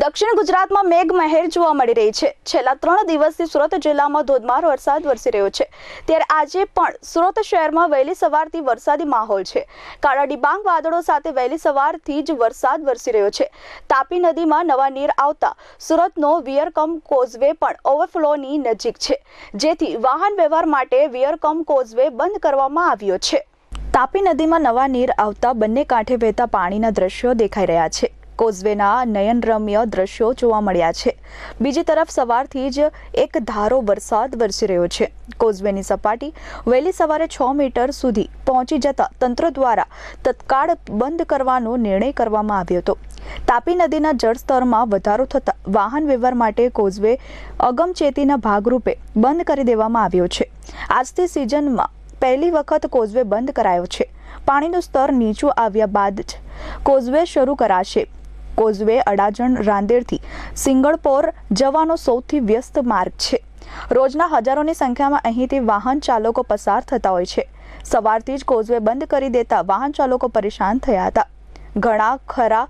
દક્ષિણ ગુજરાતમાં મેઘ મહેર જોવા મળી રહી છે. છેલ્લા ત્રણ દિવસથી સુરત જિલ્લામાં ધોધમાર વરસાદ વરસી રહ્યો છે. ત્યારે આજે પણ સુરત શહેરમાં વહેલી સવારથી વરસાદી માહોલ છે. કાળા ડિબાંગ વાદળો સાથે વહેલી સવારથી જ વરસાદ વરસી રહ્યો છે. તાપી નદીમાં નવા નીર આવતા સુરતનો વિયરકમ કોઝવે પણ ઓવરફ્લોની નજીક છે. જેથી વાહન વ્યવહાર માટે વિયરકમ કોઝવે બંધ કરવામાં આવ્યો છે. તાપી નદીમાં નવા નીર આવતા બંને કાંઠે વહેતા પાણીના દ્રશ્યો દેખાઈ રહ્યા છે. કોઝવેના નયનરમ્ય દ્રશ્યો જોવા મળ્યા છે. બીજી તરફ સવારથી જ એક ધારો વરસાદ વરસી રહ્યો છે. કોઝવેની સપાટી વહેલી સવારે છ મીટર સુધી પહોંચી જતા તંત્ર દ્વારા તત્કાળ બંધ કરવાનો નિર્ણય કરવામાં આવ્યો હતો. તાપી નદીના જળસ્તરમાં વધારો થતાં વાહન વ્યવહાર માટે કોઝવે અગમચેતીના ભાગરૂપે બંધ કરી દેવામાં આવ્યો છે. આજથી સિઝનમાં પહેલી વખત કોઝવે બંધ કરાયો છે. પાણીનું સ્તર નીચું આવ્યા બાદ જ કોઝવે શરૂ કરાશે. કોઝવે અડાજણ રાંદેરથી સિંગળપોર જવાનો સૌથી વ્યસ્ત માર્ગ છે. રોજના હજારોની સંખ્યામાં અહીંથી વાહન ચાલકો પસાર થતા હોય છે. સવારથી જ કોઝવે બંધ કરી દેતા વાહન ચાલકો પરેશાન થયા હતા. ઘણા ખરા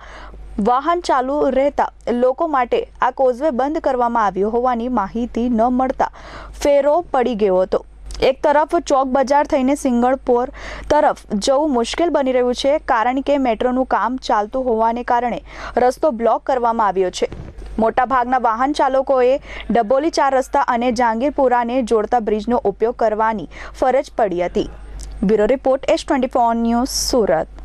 વાહન ચાલુ રહેતા લોકો માટે આ કોઝવે બંધ કરવામાં આવ્યો હોવાની માહિતી ન મળતા ફેરો પડી ગયો હતો. એક તરફ ચોક બજાર થઈને સિંગળપોર તરફ જવું મુશ્કેલ બની રહ્યું છે, કારણ કે મેટ્રોનું કામ ચાલતું હોવાને કારણે રસ્તો બ્લોક કરવામાં આવ્યો છે. મોટાભાગના વાહન ચાલકોએ ડબોલી ચાર રસ્તા અને જહાંગીરપુરાને જોડતા બ્રિજનો ઉપયોગ કરવાની ફરજ પડી હતી. Bureau report S twenty news Surat.